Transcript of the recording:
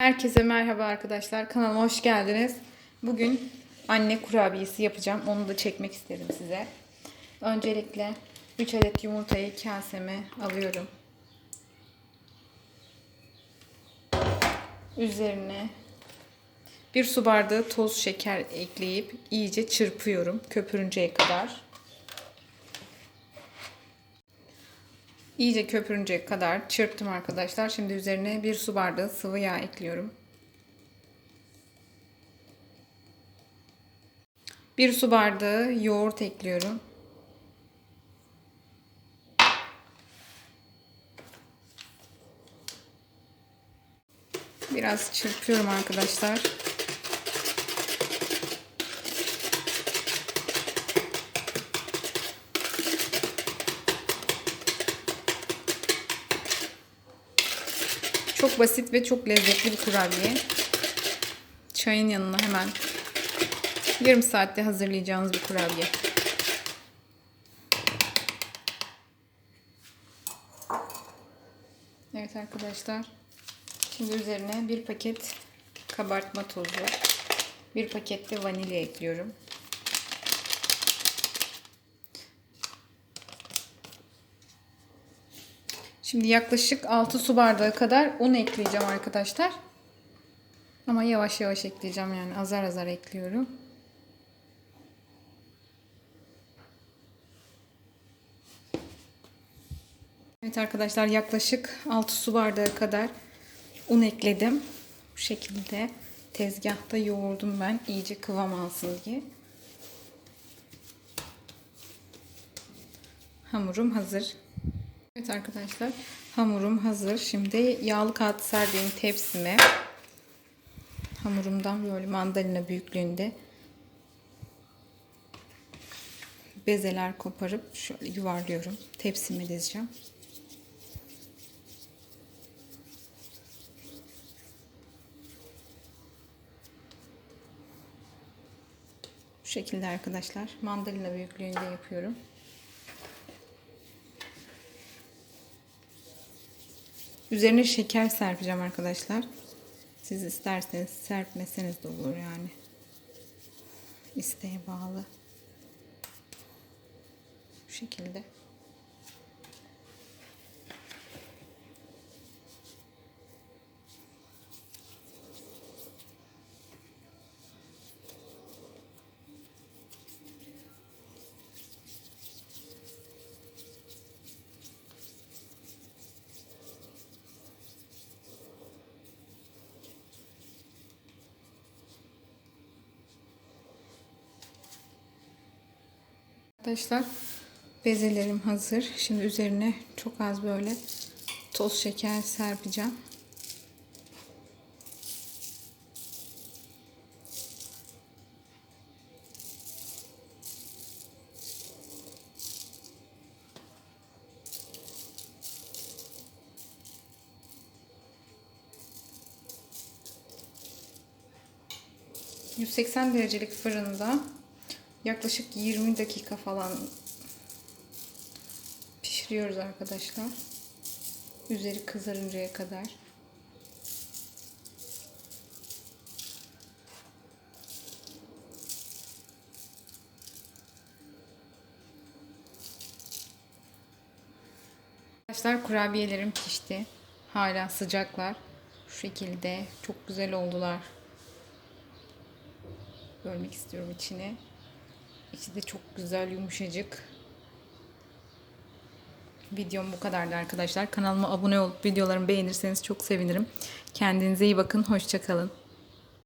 Herkese merhaba arkadaşlar. Kanalıma hoş geldiniz. Bugün anne kurabiyesi yapacağım. Onu da çekmek istedim size. Öncelikle 3 adet yumurtayı kaseme alıyorum. Üzerine bir su bardağı toz şeker ekleyip iyice çırpıyorum köpürünceye kadar. İyice köpürünceye kadar çırptım arkadaşlar. Şimdi üzerine bir su bardağı sıvı yağ ekliyorum. Bir su bardağı yoğurt ekliyorum. Biraz çırpıyorum arkadaşlar. Çok basit ve çok lezzetli bir kurabiye. Çayın yanına hemen yarım saatte hazırlayacağınız bir kurabiye. Evet arkadaşlar. Şimdi üzerine bir paket kabartma tozu, bir paket de vanilya ekliyorum. Şimdi yaklaşık 6 su bardağı kadar un ekleyeceğim arkadaşlar. Ama yavaş yavaş ekleyeceğim yani azar azar ekliyorum. Evet arkadaşlar yaklaşık 6 su bardağı kadar un ekledim. Bu şekilde tezgahta yoğurdum ben iyice kıvam alsın diye. Hamurum hazır. Evet arkadaşlar hamurum hazır. Şimdi yağlı kağıt serdiğim tepsime hamurumdan böyle mandalina büyüklüğünde bezeler koparıp şöyle yuvarlıyorum. Tepsime dizeceğim. Bu şekilde arkadaşlar mandalina büyüklüğünde yapıyorum. Üzerine şeker serpeceğim arkadaşlar. Siz isterseniz serpmeseniz de olur yani. İsteğe bağlı. Bu şekilde. Arkadaşlar bezelerim hazır. Şimdi üzerine çok az böyle toz şeker serpeceğim. ...180 derecelik fırında yaklaşık 20 dakika falan pişiriyoruz arkadaşlar. Üzeri kızarıncaya kadar. Arkadaşlar kurabiyelerim pişti. Hala sıcaklar. Şu şekilde çok güzel oldular. Görmek istiyorum içini. İçi de çok güzel yumuşacık. Videom bu kadardı arkadaşlar. Kanalıma abone olup videolarımı beğenirseniz çok sevinirim. Kendinize iyi bakın. Hoşçakalın.